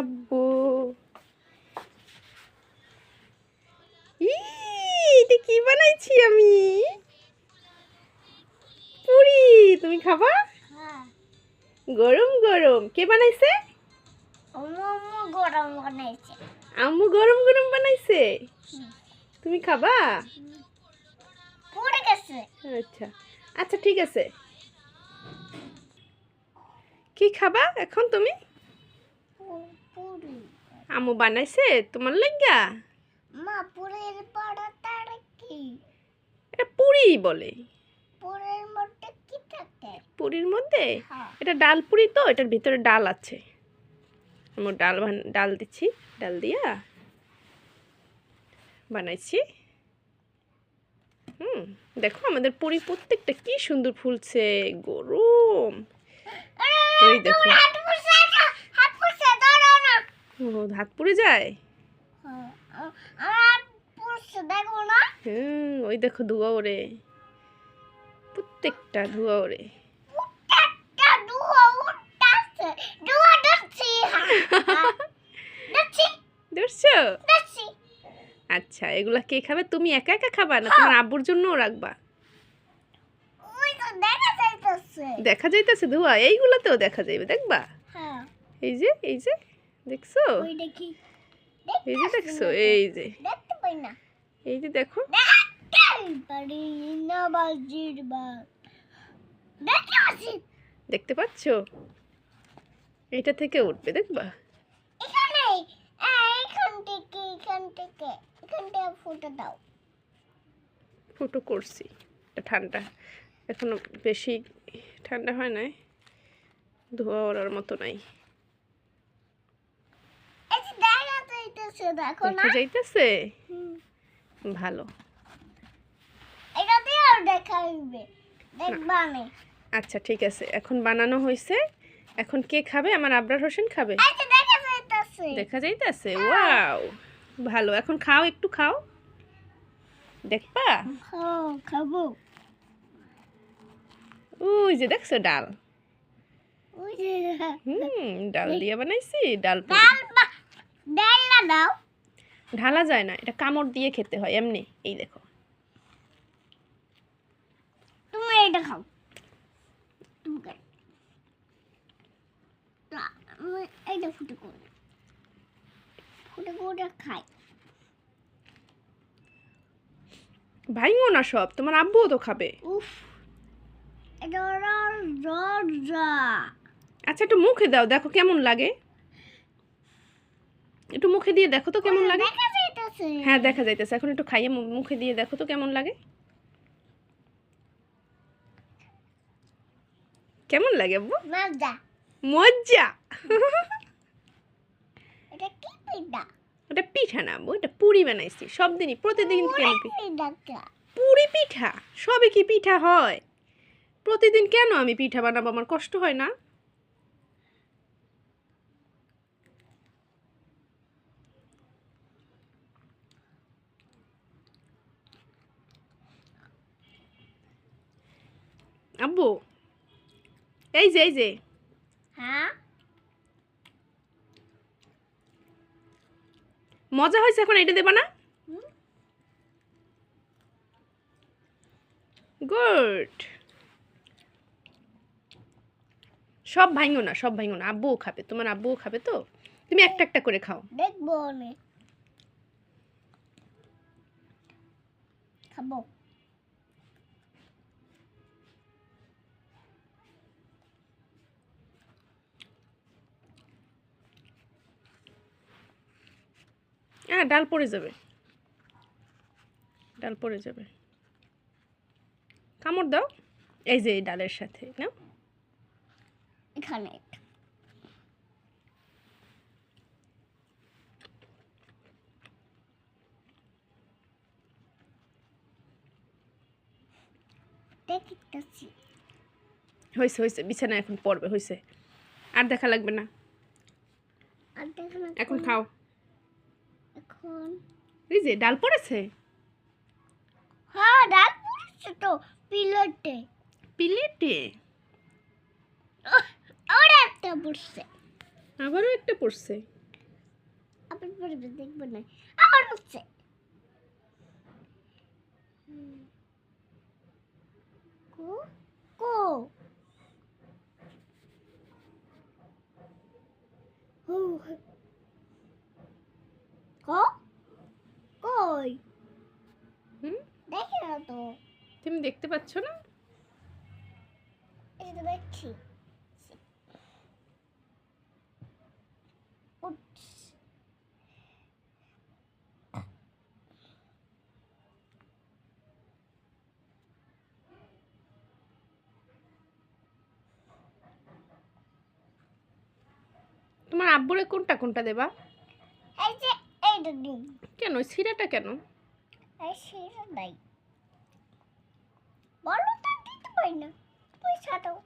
আব্বু। এটা কি বানাইছি আমি? পুরি তুমি খাবা? হ্যাঁ। গরম গরম। কে বানাইছে? গরম বানাইছে। আম্মু গরম গরম বানাইছে? তুমি খাবা? পড়ে গেছে। আচ্ছা। আচ্ছা ঠিক আছে। কি খাবা এখন তুমি? আম্মু বানাইছে তোমার লাগিয়া মা পুরের পড়াটার কি? এটা পুরি বলে। পুরের মধ্যে কি থাকে? পুরির মধ্যে? হ্যাঁ। এটা ডাল পুরি তো এটার ভিতরে ডাল আছে। আমি ডাল ডাল দিচ্ছি ডাল দিয়া বানাইছি। হুম দেখো আমাদের পুরি প্রত্যেকটা কি সুন্দর ফুলছে গরম। এই দেখো হাত পুষে হাত পুষে ধরো না ও হাত পুড়ে যায়? হ্যাঁ, হুম ওই দেখো ধোয়া ওরে প্রত্যেকটা ধোয়া ওরে আচ্ছা এগুলা কে খাবে? তুমি একা একা খাবা না তোমার আব্বুর জন্যও রাখবা? দেখা যাইতেছে। দেখা যাইতেছে ধোয়া এইগুলাতেও দেখা যাইবে দেখবা? হ্যাঁ। এই যে এই যে দেখছ? এই যে দেখছ? এই যে। এই যে দেখো। দেখতে পাচ্ছো? এটা থেকে উঠবে দেখবা? ফুটো করছি। ঠান্ডা। এখনও বেশি ঠান্ডা হয় নাই। ধোয়া ওড়ার মতো নাই এই যে দেখা যাইতেছে দেখো না? দেখা যাইতেছে ভালো। এটা দিয়ে আর দেখা হইবে। দেখবা নে। আচ্ছা ঠিক আছে। এখন বানানো হয়েছে এখন কে খাবে? আমার আবরার হোসেন খাবে। দেখা যাইতেছে। দেখা ওয়াও। ভালো। এখন খাও একটু খাও। দেখবা? হ্যাঁ খাব। ওই যে দেখছ ডাল। হুম ডাল দিয়ে বানাইছি ডাল ডাল দাও। ঢালা যায় না এটা কামড় দিয়ে খেতে হয় এমনি। এই দেখো। তুমি এটা খাও। তুমি খাও। না, আমি এইটা ফুটে করে ফুটে করে খাই। ভাইও না সব তোমার আব্বুও তো খাবে। উফ এটা আচ্ছা একটু মুখে দাও দেখো কেমন লাগে। একটু মুখে দিয়ে দেখো তো কেমন লাগে। হ্যাঁ দেখা যাইতেছে। এখন একটু খাইয়ে মুখে দিয়ে দেখো তো কেমন লাগে। কেমন লাগে আব্বু? মজা। ওটা পিঠা না আব্বু এটা পুরি বানাইছি। সব দিনই প্রতিদিন কেন পুরি পিঠা? সবে কি পিঠা হয়? প্রতিদিন কেন আমি পিঠা বানাবো? আমার কষ্ট হয় না। আব্বু এই যে এই যে। হ্যাঁ? মজা হয়েছে এখন এটা দেবা না? গুড। সব ভাঙো না সব ভাঙো না। আব্বুও খাবে তোমার আব্বুও খাবে তো। তুমি একটা একটা করে খাও। দেখব খাব। ডাল পড়ে যাবে। ডাল পড়ে যাবে। কামড় দাও। এই যে এই ডালের সাথে না? এখানে। হয়েছে হয়েছে বিছানা এখন পড়বে হয়েছে আর দেখা লাগবে না। এখন খাও। এখন? এই যে ডাল পড়েছে? হ্যাঁ ডাল পড়েছে তো পিলটে। প্লেটে? ওরা একটা পড়ছে। আবারও একটা পড়ছে? আবার পড়বে দেখব না। আবার হচ্ছে। হুম। কো। কো হু কো কই হুম দেখি না তো তুমি দেখতে পাচ্ছ না? দেখছি। তোমার আব্বুরে কোনটা কোনটা দেবা? এই যে এইটা দিন কেন? সিরাটা কেন? এই সেটা নাই বলো তো দিতে পারি না পয়সাটাও